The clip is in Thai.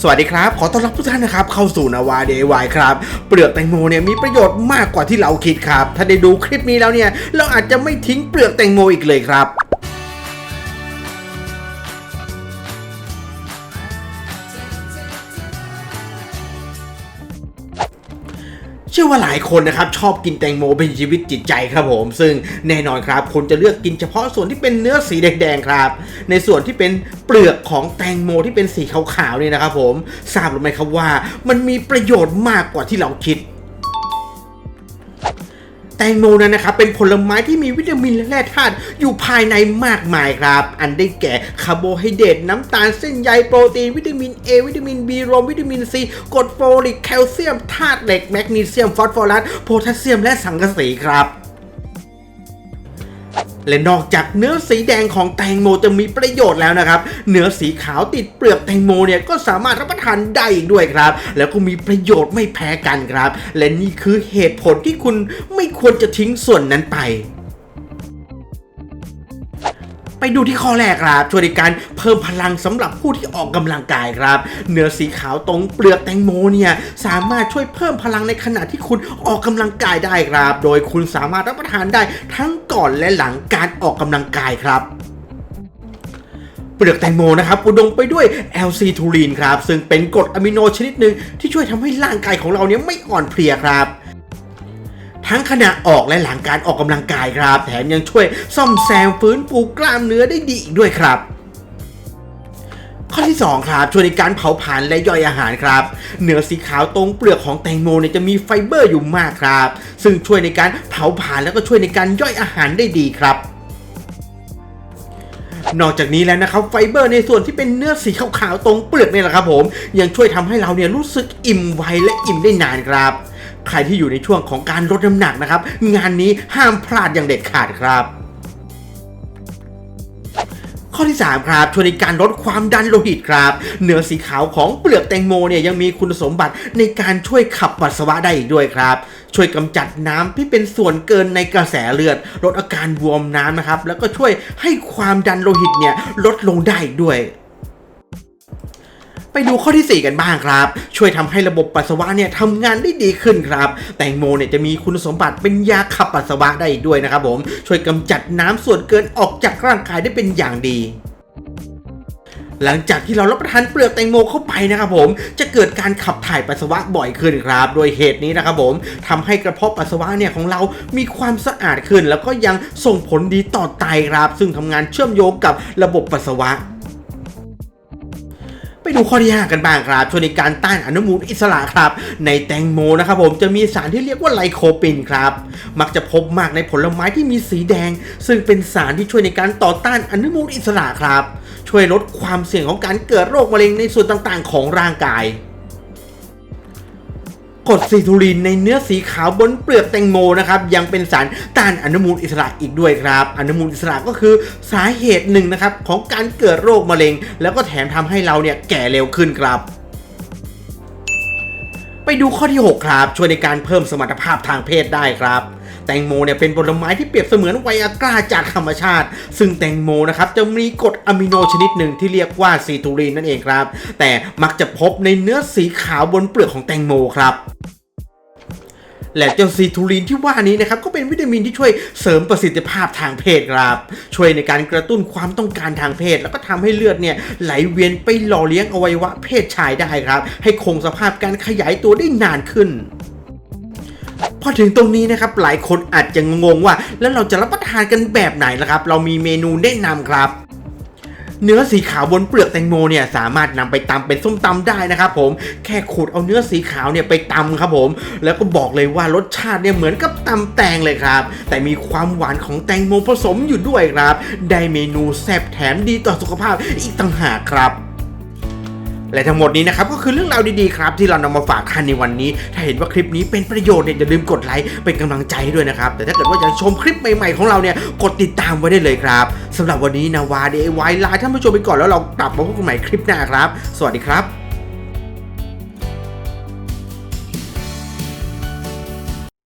สวัสดีครับ ขอต้อนรับทุกท่านนะครับ เข้าสู่นาวาเดวายครับ เปลือกแตงโมเนี่ยมีประโยชน์มากกว่าที่เราคิดครับ ถ้าได้ดูคลิปนี้แล้วเนี่ย เราอาจจะไม่ทิ้งเปลือกแตงโมอีกเลยครับ เชื่อว่าหลายคนนะครับชอบกินแตงโมเป็นชีวิตจิตใจครับผม ซึ่งแน่นอนครับคนจะเลือกกินเฉพาะส่วนที่เป็นเนื้อสีแดงๆครับ ในส่วนที่เป็นเปลือกของแตงโมที่เป็นสีขาวๆนี่นะครับผมทราบหรือไม่ครับว่า มันมีประโยชน์มากกว่าที่เราคิด แตงโมนั้นนะครับเป็นผลไม้ที่มีวิตามินและแร่ธาตุอยู่ภายในมากมายครับ อันได้แก่คาร์โบไฮเดรตน้ำตาลเส้นใยโปรตีนวิตามิน A วิตามิน B รวมวิตามิน C กรดโฟลิกแคลเซียมธาตุเหล็กแมกนีเซียมฟอสฟอรัสโพแทสเซียมและสังกะสีครับ และนอกจากเนื้อสีแดงของแตงโมจะมีประโยชน์แล้วนะครับ เนื้อสีขาวติดเปลือกแตงโมเนี่ยก็สามารถรับประทานได้อีกด้วยครับ แล้วก็มีประโยชน์ไม่แพ้กันครับ และนี่คือเหตุผลที่คุณไม่ควรจะทิ้งส่วนนั้นไป ไปดูที่ข้อแรกครับช่วยในการเพิ่มพลังสำหรับผู้ที่ออกกำลังกายครับ เนื้อสีขาวตรงเปลือกแตงโมเนี่ยสามารถช่วยเพิ่มพลังในขณะที่คุณออกกำลังกายได้ครับ โดยคุณสามารถรับประทานได้ทั้งก่อนและหลังการออกกำลังกายครับเปลือกแตงโมนะครับอุดมไปด้วยแอลซีทูรีนครับซึ่งเป็นกรดอะมิโนชนิดหนึ่งที่ช่วยทำให้ร่างกายของเราเนี่ยไม่อ่อนเพลียครับ ทั้งขณะออกและหลังการออกกำลังกายครับ แถมยังช่วยซ่อมแซมฟื้นฟูกล้ามเนื้อได้ดีอีกด้วยครับข้อที่ 2 ครับช่วยในการเผาผลาญและย่อยอาหารครับ เนื้อสีขาวตรงเปลือกของแตงโมเนี่ยจะมีไฟเบอร์อยู่มากครับ ซึ่งช่วยในการเผาผลาญแล้วก็ช่วยในการย่อยอาหารได้ดีครับ นอกจากนี้แล้วนะครับไฟเบอร์ในส่วนที่เป็นเนื้อสีขาวๆตรงเปลือกนี่แหละครับผมยังช่วยทำให้เราเนี่ยรู้สึกอิ่มไวและอิ่มได้นานครับ ใครที่อยู่ในช่วงของการลดน้ำหนักนะครับ งานนี้ห้ามพลาดอย่างเด็ดขาดครับข้อที่ 3 ครับช่วยในการลดความดันโลหิตครับ เนื้อสีขาวของเปลือกแตงโมเนี่ยยังมีคุณสมบัติในการช่วยขับปัสสาวะได้อีกด้วยครับ ช่วยกำจัดน้ำที่เป็นส่วนเกินในกระแสเลือด ลดอาการบวมน้ำนะครับ แล้วก็ช่วยให้ความดันโลหิตเนี่ยลดลงได้อีกด้วย ไปดูข้อที่ 4 กันบ้างครับ ช่วยทำให้ระบบปัสสาวะเนี่ยทำงานได้ดีขึ้นครับ แตงโมเนี่ยจะมีคุณสมบัติเป็นยาขับปัสสาวะได้อีกด้วยนะครับผมช่วยกำจัดน้ำส่วนเกินออกจากร่างกายได้เป็นอย่างดีหลังจากที่เรารับประทานเปลือกแตงโมเข้าไปนะครับผม จะเกิดการขับถ่ายปัสสาวะบ่อยขึ้นครับ โดยเหตุนี้นะครับผมทำให้กระเพาะปัสสาวะเนี่ยของเรามีความสะอาดขึ้น แล้วก็ยังส่งผลดีต่อไตครับ ซึ่งทำงานเชื่อมโยงกับระบบปัสสาวะ ไปดูข้อที่5กันบ้างครับช่วยในการต้านอนุมูลอิสระครับ ในแตงโมนะครับผมจะมีสารที่เรียกว่าไลโคปินครับ มักจะพบมากในผลไม้ที่มีสีแดง ซึ่งเป็นสารที่ช่วยในการต่อต้านอนุมูลอิสระครับ ช่วยลดความเสี่ยงของการเกิดโรคมะเร็งในส่วนต่างๆ ของร่างกาย กรดซีทูลินในเนื้อสีขาวบนเปลือกแตงโมนะครับยังเป็นสารต้านอนุมูลอิสระอีกด้วยครับ อนุมูลอิสระก็คือสาเหตุหนึ่งนะครับของการเกิดโรคมะเร็ง แล้วก็แถมทำให้เราเนี่ยแก่เร็วขึ้นครับไปดูข้อที่ 6 ครับ ช่วยในการเพิ่มสมรรถภาพทางเพศได้ครับ แตงโมเนี่ยเป็นผลไม้ที่เปรียบเสมือนไวอากร้าจากธรรมชาติ ซึ่งแตงโมนะครับจะมีกรดอะมิโนชนิดหนึ่งที่เรียกว่าซีทูรินนั่นเองครับ แต่มักจะพบในเนื้อสีขาวบนเปลือกของแตงโมครับ และเจ้าซีทูรินที่ว่านี้นะครับก็เป็นวิตามินที่ช่วยเสริมประสิทธิภาพทางเพศครับช่วยในการกระตุ้นความต้องการทางเพศ แล้วก็ทำให้เลือดเนี่ยไหลเวียนไปหล่อเลี้ยงอวัยวะเพศชายได้ครับ ให้คงสภาพการขยายตัวได้นานขึ้นพอถึงตรงนี้นะครับหลายคนอาจจะงงว่า แล้วเราจะรับประทานกันแบบไหนล่ะครับ เรามีเมนูแนะนำครับ เนื้อสีขาวบนเปลือกแตงโมเนี่ยสามารถนำไปตำเป็นส้มตำได้นะครับผมแค่ขูดเอาเนื้อสีขาวเนี่ยไปตำครับผม แล้วก็บอกเลยว่ารสชาติเนี่ยเหมือนกับตำแตงเลยครับ แต่มีความหวานของแตงโมผสมอยู่ด้วยครับ ได้เมนูแซ่บแถมดีต่อสุขภาพอีกต่างหากครับ และทั้งหมดนี้นะครับก็คือเรื่องราวดีๆครับที่เรานำมาฝากท่านในวันนี้ ถ้าเห็นว่าคลิปนี้เป็นประโยชน์เนี่ยอย่าลืมกดไลค์เป็นกำลังใจให้ด้วยนะครับ แต่ถ้าเกิดว่าอยากชมคลิปใหม่ๆของเราเนี่ยกดติดตามไว้ได้เลยครับสำหรับวันนี้นาวาเดวายลาท่านผู้ชมไปก่อนแล้วเรากลับมาพบกันใหม่คลิปหน้าครับ สวัสดีครับ